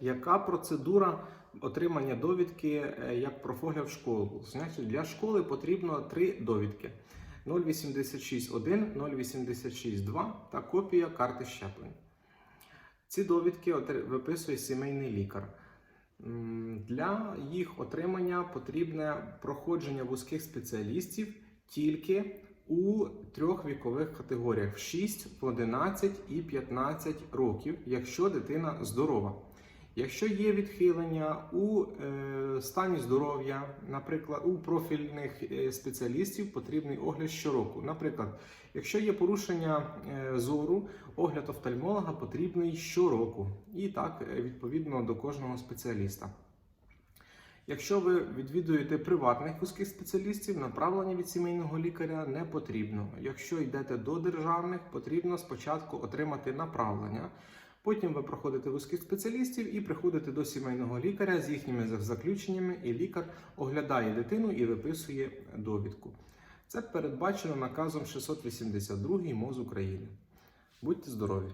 яка процедура отримання довідки е, як профогляд в школу. Значить, для школи потрібно три довідки: 086.1, 086.2 та копія карти щеплень. Ці довідки виписує сімейний лікар. Для їх отримання потрібне проходження вузьких спеціалістів тільки у трьох вікових категоріях: в 6, 11 і 15 років, якщо дитина здорова. Якщо є відхилення у е, стані здоров'я, наприклад, у профільних е, спеціалістів потрібний огляд щороку. Наприклад, якщо є порушення е, зору, огляд офтальмолога потрібний щороку, і так відповідно до кожного спеціаліста. Якщо ви відвідуєте приватних вузьких спеціалістів, направлення від сімейного лікаря не потрібно. Якщо йдете до державних, потрібно спочатку отримати направлення. Потім ви проходите вузьких спеціалістів і приходите до сімейного лікаря з їхніми заключеннями, і лікар оглядає дитину і виписує довідку. Це передбачено наказом 682 МОЗ України. Будьте здорові!